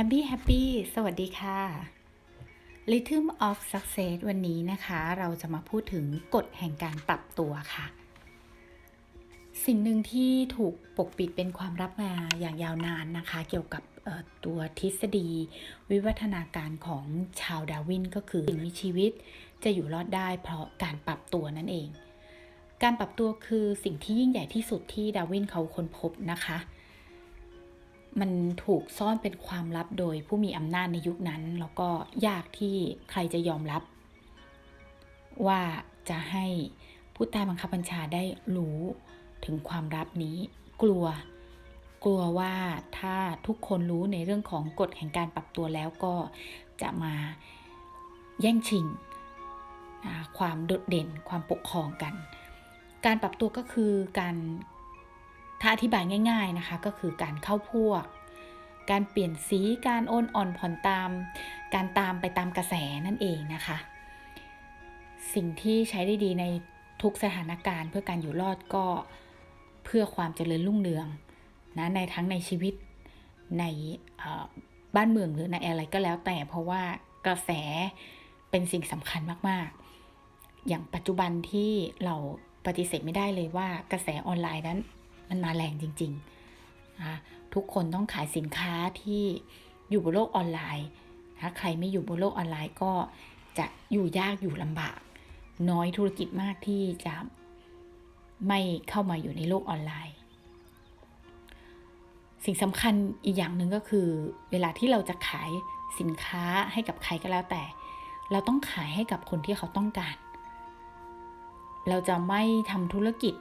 a b b y Happy สวัสดีค่ะ Rhythm of Success วันนี้นะคะ เราจะมาพูดถึงกฎแห่งการปรับตัวค่ะ สิ่งหนึ่งที่ถูกปกปิดเป็นความลับมาอย่างยาวนานนะคะ เกี่ยวกับตัวทฤษฎี วิวัฒนาการของชาวดาวินก็คือสิ่งมีชีวิตจะอยู่รอดได้เพราะการปรับตัวนั่นเอง การปรับตัวคือสิ่งที่ยิ่งใหญ่ที่สุดที่ดาวินเขาค้นพบนะคะ มันถูกซ่อนเป็นความลับโดยผู้มีอำนาจในยุคนั้น แล้วก็ยากที่ใครจะยอมรับ ว่าจะให้ผู้ใต้บังคับบัญชาได้รู้ถึงความลับนี้ กลัว กลัวว่าถ้าทุกคนรู้ในเรื่องของกฎแห่งการปรับตัวแล้วก็จะมาแย่งชิงความโดดเด่นความปกครองกัน การปรับตัวก็คือการ ถ้าอธิบายง่าย ๆนะคะ ก็คือการเข้าพวก การเปลี่ยนสีการโอนอ่อนผ่อนตาม การตามไปตามกระแสนั่นเองนะคะ สิ่งที่ใช้ได้ดีในทุกสถานการณ์ เพื่อการอยู่รอดก็เพื่อความเจริญรุ่งเรืองนะในทั้งในชีวิตในบ้านเมืองหรือในอะไรก็แล้วแต่เพราะว่ากระแสเป็นสิ่งสำคัญมากๆ อย่างปัจจุบันที่เราปฏิเสธไม่ได้เลยว่ากระแสออนไลน์นั้น มันมาแรงจริงๆนะทุกคนต้องขายสินค้าที่อยู่บนโลกออนไลน์นะใครไม่อยู่บนโลกออนไลน์ก็จะอยู่ยากอยู่ลำบาก น้อยธุรกิจมากที่จะไม่เข้ามาอยู่ในโลกออนไลน์ สิ่งสำคัญอีกอย่างหนึ่งก็คือ เวลาที่เราจะขายสินค้าให้กับใครก็แล้วแต่ เราต้องขายให้กับคนที่เขาต้องการ เราจะไม่ทำธุรกิจ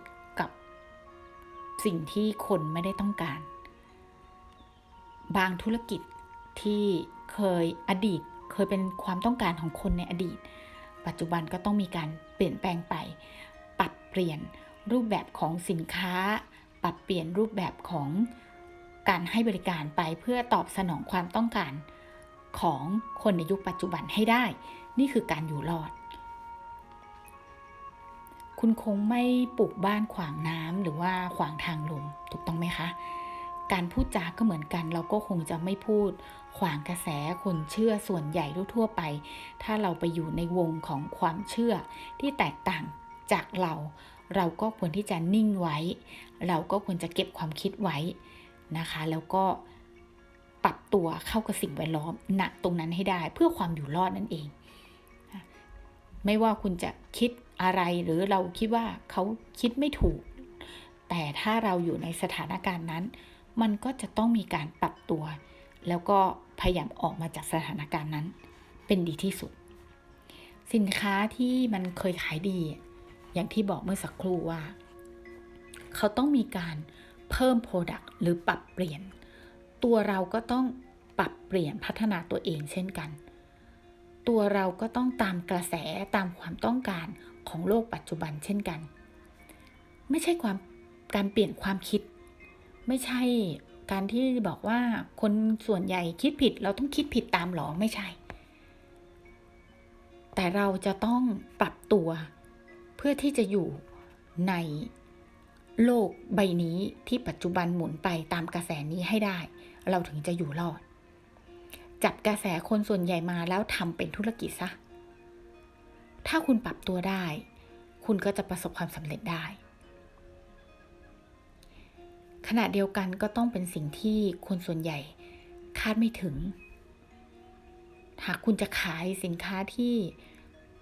สิ่งที่คนไม่ได้ต้องการ บางธุรกิจที่เคยอดีต เคยเป็นความต้องการของคนในอดีต ปัจจุบันก็ต้องมีการเปลี่ยนแปลงไป ปรับเปลี่ยนรูปแบบของสินค้า ปรับเปลี่ยนรูปแบบของการให้บริการไปเพื่อตอบสนองความต้องการของคนในยุคปัจจุบันให้ได้ นี่คือการอยู่รอด คุณคงไม่ปลูกบ้านขวางน้ำหรือว่าขวางทางลมถูกต้องไหมคะ การพูดจาก็เหมือนกัน เราก็คงจะไม่พูด ขวางกระแสคนเชื่อส่วนใหญ่ทั่วไป ถ้าเราไปอยู่ในวงของความเชื่อที่แตกต่างจากเรา เราก็ควรที่จะนิ่งไว้ เราก็ควรจะเก็บความคิดไว้นะคะ แล้วก็ปรับตัวเข้ากับสิ่งแวดล้อมณตรงนั้นให้ได้เพื่อความอยู่รอดนั่นเอง ไม่ว่าคุณจะคิด อะไรหรือเราคิดว่าเขาคิดไม่ถูก แต่ถ้าเราอยู่ในสถานการณ์นั้น มันก็จะต้องมีการปรับตัว แล้วก็พยายามออกมาจากสถานการณ์นั้น เป็นดีที่สุด สินค้าที่มันเคยขายดี อย่างที่บอกเมื่อสักครู่ว่า เขาต้องมีการเพิ่ม Product หรือปรับเปลี่ยน ตัวเราก็ต้องปรับเปลี่ยนพัฒนาตัวเองเช่นกัน ตัวเราก็ต้องตามกระแสตามความต้องการ ของโลกปัจจุบันเช่นกัน ไม่ใช่ความการเปลี่ยนความคิด ไม่ใช่การที่บอกว่าคนส่วนใหญ่คิดผิดเราต้องคิดผิดตามหรอไม่ใช่ แต่เราจะต้องปรับตัว เพื่อที่จะอยู่ในโลกใบนี้ที่ปัจจุบันหมุนไปตามกระแสนี้ให้ได้ เราถึงจะอยู่รอด จับกระแสคนส่วนใหญ่มาแล้วทำเป็นธุรกิจซะ ถ้าคุณปรับตัวได้ คุณก็จะประสบความสำเร็จได้ ขณะเดียวกันก็ต้องเป็นสิ่งที่คนส่วนใหญ่คาดไม่ถึง หากคุณจะขายสินค้าที่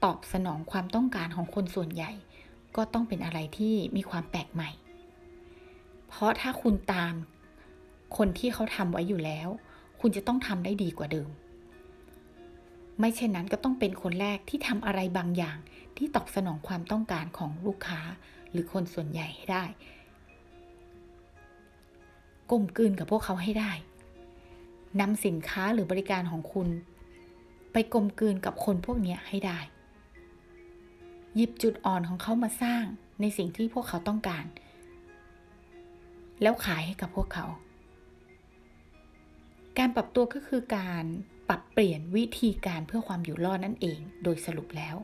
ตอบสนองความต้องการของคนส่วนใหญ่ ก็ต้องเป็นอะไรที่มีความแปลกใหม่ เพราะถ้าคุณตามคนที่เขาทำไว้อยู่แล้ว คุณจะต้องทำได้ดีกว่าเดิม ไม่เช่นนั้นก็ต้องเป็นคนแรกที่ทำอะไรบางอย่าง ที่ตอบสนองความต้องการของลูกค้า หรือคนส่วนใหญ่ให้ได้กลมกลืนกับพวกเขาให้ได้นำสินค้าหรือบริการของคุณ ไปกลมกลืนกับคนพวกนี้ให้ได้ หยิบจุดอ่อนของเขามาสร้างในสิ่งที่พวกเขาต้องการ แล้วขายให้กับพวกเขา การปรับตัวก็คือการ ปรับเปลี่ยนวิธีการเพื่อความอยู่รอดนั่นเอง โดยสรุปแล้ว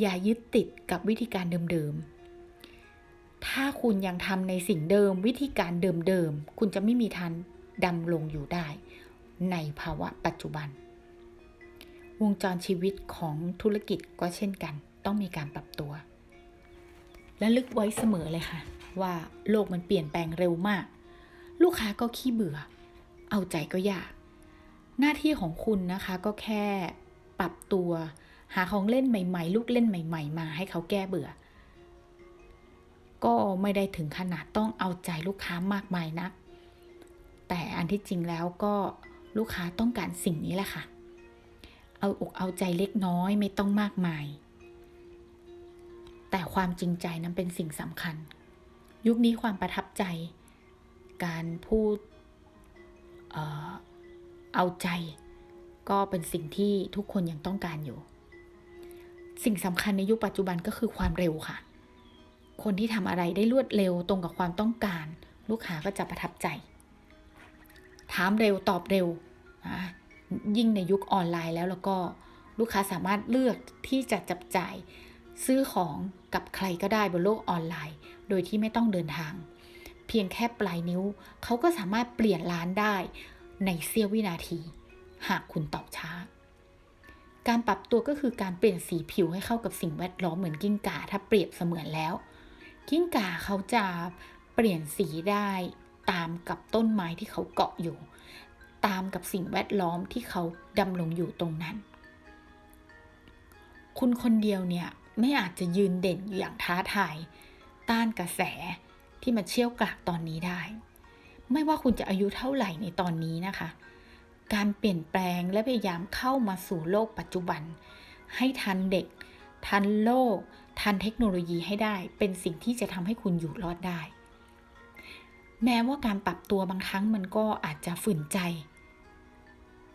อย่ายึดติดกับวิธีการเดิมๆ ถ้าคุณยังทำในสิ่งเดิมวิธีการเดิมๆ คุณจะไม่มีทางดำลงอยู่ได้ ในภาวะปัจจุบัน วงจรชีวิตของธุรกิจก็เช่นกัน ต้องมีการปรับตัว และลึกไว้เสมอเลยค่ะ ว่าโลกมันเปลี่ยนแปลงเร็วมาก ลูกค้าก็ขี้เบื่อ เอาใจก็ยาก หน้าที่ของคุณนะคะก็แค่ปรับตัว หาของเล่นใหม่ ๆ ลูกเล่นใหม่ ๆ มาให้เขาแก้เบื่อ ก็ไม่ได้ถึงขนาดต้องเอาใจลูกค้ามากมายนัก แต่อันที่จริงแล้วก็ลูกค้าต้องการสิ่งนี้แหละค่ะ เอาอกเอาใจเล็กน้อยไม่ต้องมากมาย แต่ความจริงใจนั้นเป็นสิ่งสำคัญ ยุคนี้ความประทับใจ การพูด เอาใจ ก็เป็นสิ่งที่ทุกคนยังต้องการอยู่ สิ่งสำคัญในยุคปัจจุบันก็คือความเร็วค่ะ คนที่ทำอะไรได้รวดเร็วตรงกับความต้องการ ลูกค้าก็จะประทับใจ ถามเร็วตอบเร็วนะยิ่งในยุคออนไลน์แล้วแล้วก็ลูกค้าสามารถเลือกที่จะจับจ่ายซื้อของกับใครก็ได้บนโลกออนไลน์ โดยที่ไม่ต้องเดินทาง เพียงแค่ปลายนิ้ว เขาก็สามารถเปลี่ยนร้านได้ ในเสี้ยววินาที หากคุณตอบช้า การปรับตัวก็คือการเปลี่ยนสีผิวให้เข้ากับสิ่งแวดล้อมเหมือนกิ้งก่าถ้าเปรียบเสมือนแล้ว กิ้งก่าเขาจะเปลี่ยนสีได้ตามกับต้นไม้ที่เขาเกาะอยู่ ตามกับสิ่งแวดล้อมที่เขาดำรงอยู่ตรงนั้น คุณคนเดียวเนี่ยไม่อาจจะยืนเด่นอย่างท้าทาย ต้านกระแสที่มันเชี่ยวกรากตอนนี้ได้ ไม่ว่าคุณจะอายุเท่าไหร่ในตอนนี้นะคะ การเปลี่ยนแปลงและพยายามเข้ามาสู่โลกปัจจุบัน ให้ทันเด็ก ทันโลก ทันเทคโนโลยีให้ได้ เป็นสิ่งที่จะทำให้คุณอยู่รอดได้ แม้ว่าการปรับตัวบางครั้งมันก็อาจจะฝืนใจ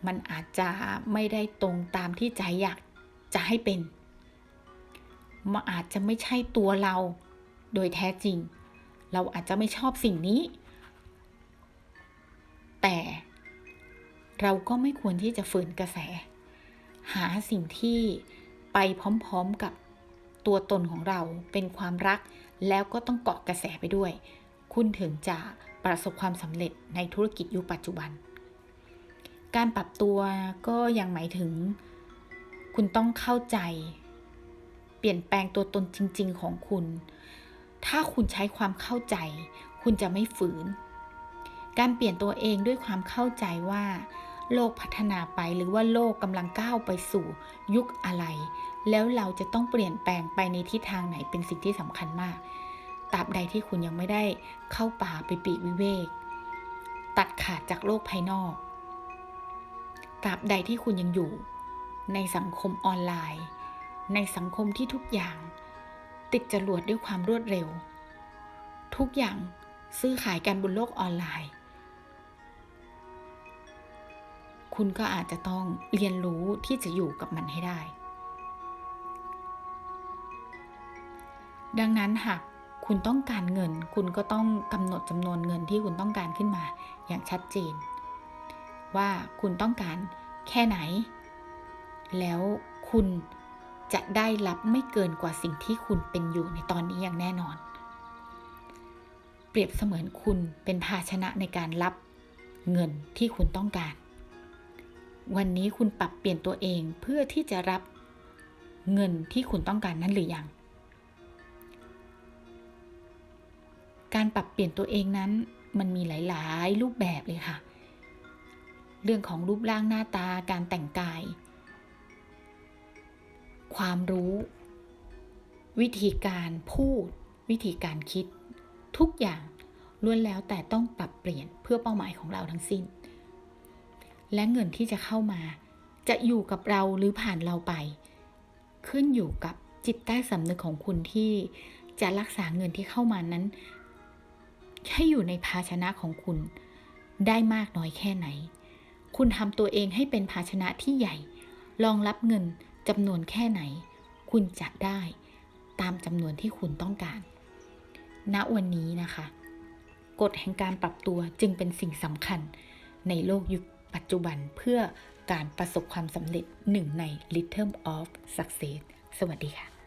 มันอาจจะไม่ได้ตรงตามที่ใจอยากจะให้เป็นมันอาจจะไม่ใช่ตัวเราโดยแท้จริง เราอาจจะไม่ชอบสิ่งนี้ แต่เราก็ไม่ควรที่จะฝืนกระแส หาสิ่งที่ไปพร้อมๆกับตัวตนของเราเป็นความรัก แล้วก็ต้องเกาะกระแสไปด้วย คุณถึงจะประสบความสำเร็จในธุรกิจยุคปัจจุบัน การปรับตัวก็ยังหมายถึง คุณต้องเข้าใจ เปลี่ยนแปลงตัวตนจริง ๆ ของคุณ ถ้าคุณใช้ความเข้าใจ คุณจะไม่ฝืน การเปลี่ยนตัวเองด้วยความเข้าใจว่า โลกพัฒนาไปหรือว่าโลกกำลังก้าวไปสู่ยุคอะไร แล้วเราจะต้องเปลี่ยนแปลงไปในทิศทางไหนเป็นสิ่งที่สำคัญมากตราบใดที่คุณยังไม่ได้เข้าป่าไปปีกวิเวก ตัดขาดจากโลกภายนอกตราบใดที่คุณยังอยู่ ในสังคมออนไลน์ ในสังคมที่ทุกอย่าง ติดจรวดด้วยความรวดเร็ว ทุกอย่างซื้อขายกันบนโลกออนไลน์ คุณก็อาจจะต้องเรียนรู้ที่จะอยู่กับมันให้ได้ ดังนั้นหากคุณต้องการเงิน คุณก็ต้องกำหนดจำนวนเงินที่คุณต้องการขึ้นมาอย่างชัดเจน ว่าคุณต้องการแค่ไหน แล้วคุณจะได้รับไม่เกินกว่าสิ่งที่คุณเป็นอยู่ในตอนนี้อย่างแน่นอน เปรียบเสมือนคุณเป็นภาชนะในการรับเงินที่คุณต้องการ วันนี้คุณปรับเปลี่ยนตัวเองเพื่อที่จะรับเงินที่คุณต้องการนั้นหรือยัง การปรับเปลี่ยนตัวเองนั้นมันมีหลาย ๆ รูปแบบเลยค่ะ เรื่องของรูปร่างหน้าตาการแต่งกาย ความรู้ วิธีการพูด วิธีการคิด ทุกอย่างล้วนแล้วแต่ต้องปรับเปลี่ยนเพื่อเป้าหมายของเราทั้งสิ้น และเงินที่จะเข้ามา จะอยู่กับเราหรือผ่านเราไป ขึ้นอยู่กับจิตใต้สำนึกของคุณที่จะรักษาเงินที่เข้ามานั้น ให้อยู่ในภาชนะของคุณ ได้มากน้อยแค่ไหน คุณทำตัวเองให้เป็นภาชนะที่ใหญ่ รองรับเงินจำนวนแค่ไหน คุณจะได้ตามจำนวนที่คุณต้องการ ณ วันนี้นะคะ กฎแห่งการปรับตัวจึงเป็นสิ่งสำคัญในโลกยุค ปัจจุบันเพื่อการประสบความสำเร็จหนึ่งใน Little of Success สวัสดีค่ะ